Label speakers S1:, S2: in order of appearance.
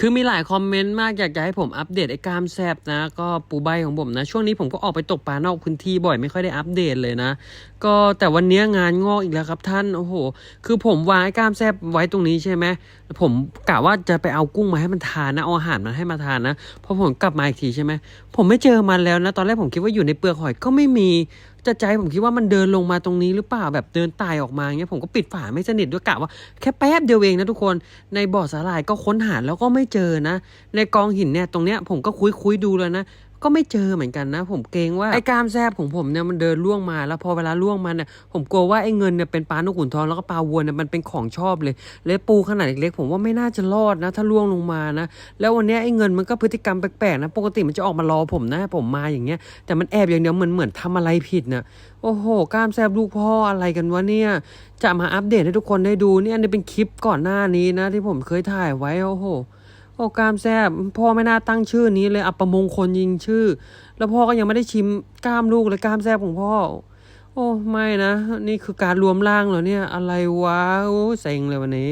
S1: คือมีหลายคอมเมนต์มากอยากจะให้ผมอัปเดตไอ้กล้ามแซบนะ ก็ปูใบของผมนะ ช่วงนี้ผมก็ออกไปตกปลานอกพื้นที่บ่อยไม่ค่อยได้อัปเดตเลยนะ ก็แต่วันนี้งานงอกอีกแล้วครับท่านโอ้โห คือผมวางไอ้กล้ามแซบไว้ตรงนี้ใช่ไหมผมกะว่าจะไปเอากุ้งมาให้มันทานนะเอาอาหารมันให้มาทานนะพอผมกลับมาอีกทีใช่ไหมผมไม่เจอมันแล้วนะ ตอนแรกผมคิดว่าอยู่ในเปลือกหอยก็ไม่มีจะใจผมคิดว่ามันเดินลงมาตรงนี้หรือเปล่าแบบเดินตายออกมาเงี้ยผมก็ปิดฝาไม่สนิทด้วยกะว่าแค่แป๊บเดียวเองนะทุกคนในบ่อสาหร่ายก็ค้นหาแล้วก็ไม่เจอนะ ในกองหินเนี่ยตรงเนี้ยผมก็คุยคุยดูแล้วนะก็ไม่เจอเหมือนกันนะ ผมเกรงว่าไอ้กล้ามแซบของผมเนี่ยมันเดินล่วงมาแล้วพอเวลาล่วงมาเนี่ยผมกลัวว่าไอ้เงินเนี่ยเป็นปลานกขุนทองแล้วก็ปลาวัวเนี่ยมันเป็นของชอบเลยและปูขนาดเล็กๆผมว่าไม่น่าจะรอดนะ ถ้าล่วงลงมานะ แล้ววันนี้ไอ้เงินมันก็พฤติกรรมแปลกๆนะปกติมันจะออกมารอผมนะ ผมมาอย่างเงี้ยแต่มันแอบอย่างเดียวเหมือนเหมือนทำอะไรผิดนะโอ้โหกล้ามแซบลูกพ่ออะไรกันวะเนี่ยจะมาอัปเดตให้ทุกคนได้ดูเนี่ยนนี้เป็นคลิปก่อนหน้านี้นะ ที่ผมเคยถ่ายไว้โอ้โห โอ้ก้ามแซบพ่อไม่น่าตั้งชื่อนี้เลยอัปมงคลยิงชื่อ แล้วพ่อก็ยังไม่ได้ชิมก้ามลูกเลยก้ามแซบของพ่อ โอ้ไม่นะ นี่คือการรวมร่างเหรอเนี่ย อะไรวะโอ้เซ็งเลยวันนี้